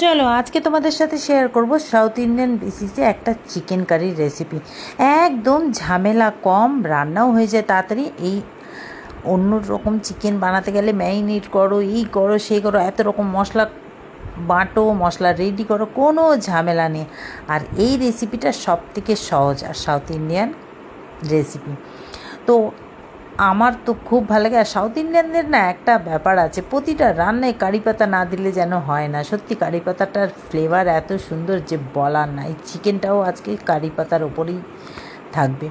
চলো, আজকে তোমাদের সাথে শেয়ার করব সাউথ ইন্ডিয়ান বেসিসে একটা চিকেন কারির রেসিপি একদম ঝামেলা কম, রান্নাও হয়ে যায় তাড়াতাড়ি। এই অন্য রকম চিকেন বানাতে গেলে ম্যারিনেট করো এই করো, সেই করো, এত রকম মশলা বাটো, মশলা রেডি করো, কোনো ঝামেলা নেই। আর এই রেসিপিটা সব থেকে সহজ আর সাউথ ইন্ডিয়ান রেসিপি তো আমার তো খুব ভালো লাগে। আর সাউথ ইন্ডিয়ানদের না একটা ব্যাপার আছে, প্রতিটা রান্নায় কারি পাতা না দিলে যেন হয় না। সত্যি কারি পাতাটার ফ্লেভার এত সুন্দর যে বলার নাই চিকেনটাও আজকে কারি পাতার ওপরেই থাকবে।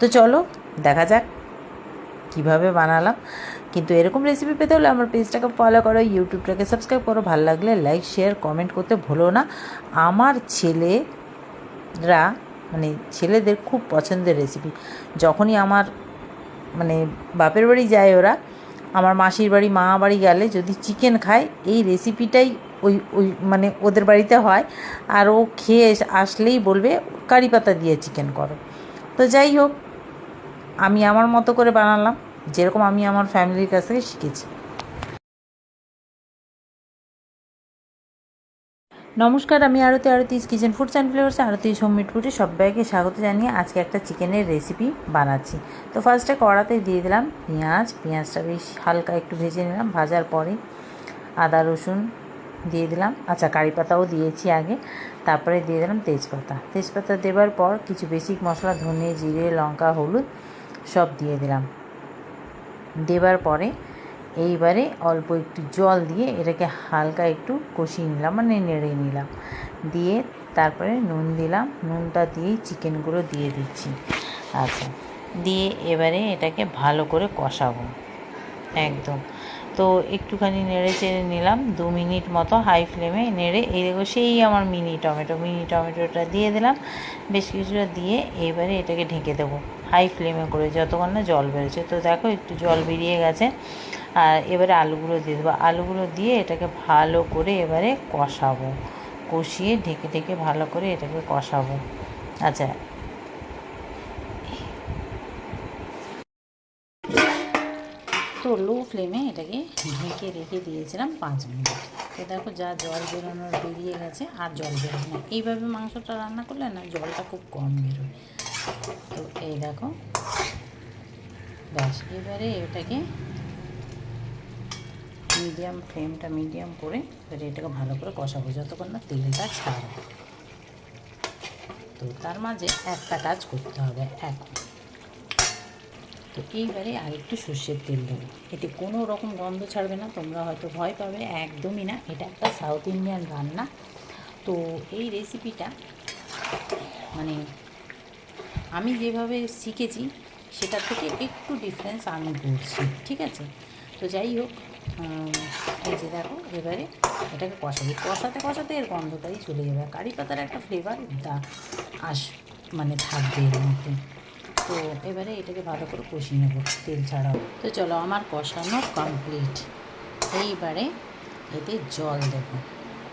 তো চলো, দেখা যাক কীভাবে বানালাম। কিন্তু এরকম রেসিপি পেতে হলে আমার পেজটাকে ফলো করো ইউটিউবটাকে সাবস্ক্রাইব করো। ভালো লাগলে লাইক শেয়ার কমেন্ট করতে ভুলো না। আমার ছেলেরা মানে ছেলেদের খুব পছন্দের রেসিপি যখনই আমার মানে বাপের বাড়ি যায় ওরা। আমার মাসির বাড়ি, মা বাড়ি গেলে যদি চিকেন খায়, এই রেসিপিটাই ওই ওই মানে ওদের বাড়িতে হয়। আর ও খেয়ে আসলেই বলবে, কারি পাতা দিয়ে চিকেন করো। তো যাই হোক, আমি আমার মতো করে বানালাম। যেরকম আমি আমার ফ্যামিলির কাছ থেকে শিখেছি। নমস্কার, আমি Arati Arati's kitchen foods and flavours Arati homemade ফুডে সবাইকে স্বাগত জানিয়ে আজকে একটা চিকেনের রেসিপি বানাচ্ছি। তো ফার্স্টে কড়াতে দিয়ে দিলাম পেঁয়াজ, পেঁয়াজটা বেশ হালকা একটু ভেজে নিলাম, ভাজার পরে আদা, রসুন দিয়ে দিলাম। আচ্ছা কারি পাতাও দিয়েছি আগে, তারপরে দিয়ে দিলাম তেজপাতা। তেজপাতা দেওয়ার পর কিছু বেসিক মশলা, ধনে, জিরে, লঙ্কা, হলুদ সব দিয়ে দিলাম। দেবার পরে এইবারে অল্প একটু জল দিয়ে এটাকে হালকা একটু কষিয়ে নিলাম মানে নেড়ে নিলাম। দিয়ে তারপরে নুন দিলাম, নুনটা দিয়েই চিকেনগুলো দিয়ে দিচ্ছি। আচ্ছা দিয়ে এবারে এটাকে ভালো করে কষাবো। একদম। তো একটুখানি নেড়ে চেড়ে নিলাম, দু মিনিট মতো হাই ফ্লেমে নেড়ে, এই দেখো সেই আমার মিনি টমেটো, মিনি টমেটোটা দিয়ে দিলাম। বেশ কিছুটা দিয়ে এবারে এটাকে ঢেকে দেবো, হাই ফ্লেমে করে, যতক্ষণ না জল বেরোচ্ছে। তো দেখো একটু জল বেরিয়ে গেছে। আর এবারে আলুগুলো দিয়ে দেবো। আলুগুলো দিয়ে এটাকে ভালো করে এবারে কষাবো। কষিয়ে ঢেকে ঢেকে ভালো করে এটাকে কষাবো। আচ্ছা। তো লো ফ্লেমে এটাকে ঢেকে রেখে দিয়েছিলাম পাঁচ মিনিট। তো দেখো যা জল বেরোনোর বেরিয়ে গেছে আর জল বেরোবে না। এইভাবে মাংসটা রান্না করলে না জলটা খুব কম বেরোয়। তো এই দেখো। ব্যাস, এবারে এটাকে মিডিয়াম ফ্লেমটা মিডিয়াম করে এবারে এটাকে ভালো করে কষাবো, যতক্ষণ না তেলটা ছাড়বে। তো তার মাঝে একটা কাজ করতে হবে এখন তো এইবারে আর একটু সর্ষের তেল দেবো। এতে কোনো রকম গন্ধ ছাড়বে না, তোমরা হয়তো ভয় পাবে, একদমই না। এটা একটা সাউথ ইন্ডিয়ান রান্না। তো এই রেসিপিটা মানে আমি যেভাবে শিখেছি, সেটা থেকে একটু ডিফারেন্স আমি বুঝছি ঠিক আছে? তো যাই হোক এই যে দেখো, এবারে এটাকে কষাবি। কষাতে কষাতে এর গন্ধটাই চলে যাবে। কারি পাতার একটা ফ্লেভার দা আস মানে থাকবে এর মধ্যে। তো এবারে এটাকে ভালো করে কষিয়ে নেব তেল ছাড়াও। তো চলো, আমার কষানো কমপ্লিট এইবারে এতে জল দেবো।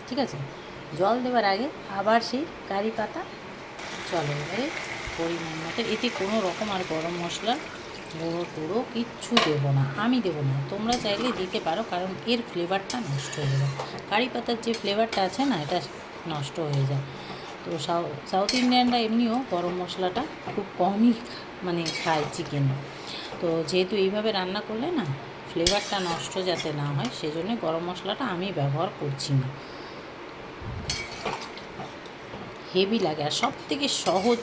ঠিক আছে? জল দেওয়ার আগে আবার সেই কারি পাতা। চলো এবারে পরিমাণ মতো। এতে কোনো রকম আর গরম মশলা গুঁড়ো টুড়ো কিচ্ছু দেবো না, আমি দেবো না। তোমরা চাইলে দিতে পারো, কারণ এর ফ্লেভারটা নষ্ট হয়ে যায় কারি পাতার যে ফ্লেভারটা আছে না, এটা নষ্ট হয়ে যায়। তো সাউ- সাউথ ইন্ডিয়ানরা এমনিও গরম মশলাটা খুব কমই মানে খায় চিকেন তো যেহেতু এইভাবে রান্না করলে না ফ্লেভারটা নষ্ট যাতে না হয়, সেজন্য গরম মশলাটা আমি ব্যবহার করছি না। হেভি লাগে। আর সব থেকে সহজ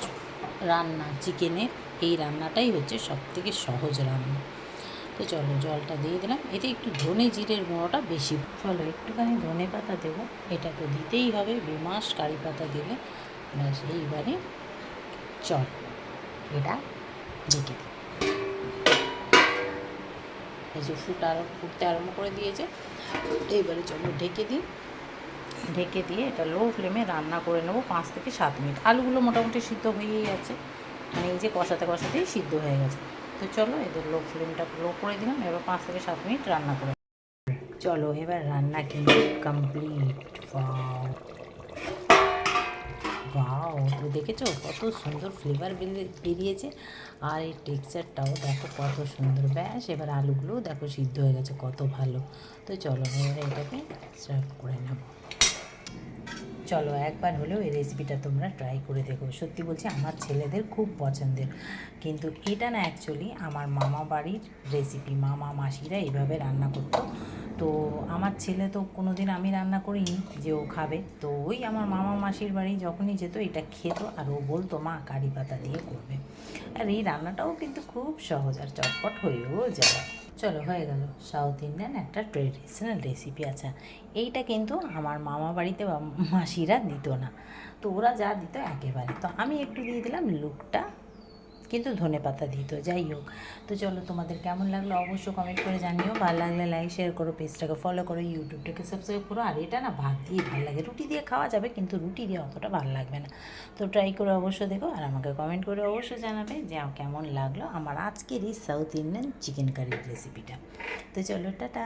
রান্না চিকেনের এই রান্নাটাই হচ্ছে সব থেকে সহজ রান্না। তো চলো জলটা দিয়ে দিলাম। এতে একটু ধনে জিরের গুঁড়োটা বেশি। চলো একটুখানি ধনে পাতা দেবো। এটা তো দিতেই হবে, বেমাস কারি পাতা দিলে। ব্যাস, এইবারে চল, এটা ঢেকে দিই। এই যে ফুট আরও, ফুটতে আরম্ভ করে দিয়েছে। এইবারে চলো ঢেকে দিই। ঢেকে দিয়ে এটা লো ফ্লেমে রান্না করে নেব পাঁচ থেকে সাত মিনিট। আলুগুলো মোটামুটি সিদ্ধ হয়েই গেছে মানে এই যে কষাতে কষাতেই সিদ্ধ হয়ে গেছে। তো চলো এদের লো ফ্লেমটা লো করে দিলাম, এবার পাঁচ থেকে সাত মিনিট রান্না করে চলো এবার রান্না কিন্তু কমপ্লিট বাও তো দেখেছ? কত সুন্দর ফ্লেভার বেরিয়েছে। আর এই টেক্সচারটাও দেখো কত সুন্দর। ব্যাস, এবার আলুগুলোও দেখো সিদ্ধ হয়ে গেছে, কত ভালো। তো চলো, এবার এটাকে সার্ভ করে নেব। চলো একবার হলেও এই রেসিপিটা তোমরা ট্রাই করে দেখো। সত্যি বলছি, আমার ছেলেদের খুব পছন্দের। কিন্তু এটা না অ্যাকচুয়ালি আমার মামা বাড়ির রেসিপি মামা মাসিরা এইভাবে রান্না করতো। তো আমার ছেলে তো কোনো দিন আমি রান্না করিনি যে ও খাবে। তো ওই আমার মামা মাসির বাড়ি যখনই যেত, এটা খেত আর ও বলতো, মা, কারি পাতা দিয়ে করবে। আর এই রান্নাটাও কিন্তু খুব সহজ আর চটপট হয়েও যায়। চলো, হয়ে গেল। সাউথ ইন্ডিয়ান একটা ট্রেডিশনাল রেসিপি আছে। এইটা কিন্তু আমার মামা বাড়িতে বা মাসিরা দিত না। তো ওরা যা দিত একেবারে। তো আমি একটু দিয়ে দিলাম লুকটা। কিন্তু ধনে পাতা দিত যাই হোক। তো চলো, তোমাদের কেমন লাগল অবশ্যই কমেন্ট করে জানিও। ভালো লাগলে লাইক শেয়ার করো পেজটাকে ফলো করো ইউটিউবটাকে সাবস্ক্রাইব করো। আর এটা না ভাত দিয়ে ভালো লাগে। রুটি দিয়ে খাওয়া যাবে, কিন্তু রুটি দিয়ে অতটা ভালো লাগবে না। তো ট্রাই করে অবশ্যই দেখো, আর আমাকে কমেন্ট করে অবশ্যই জানাবে যে কেমন লাগল আমার আজকের এই সাউথ ইন্ডিয়ান চিকেন কারির রেসিপিটা তো চলো, টাটা!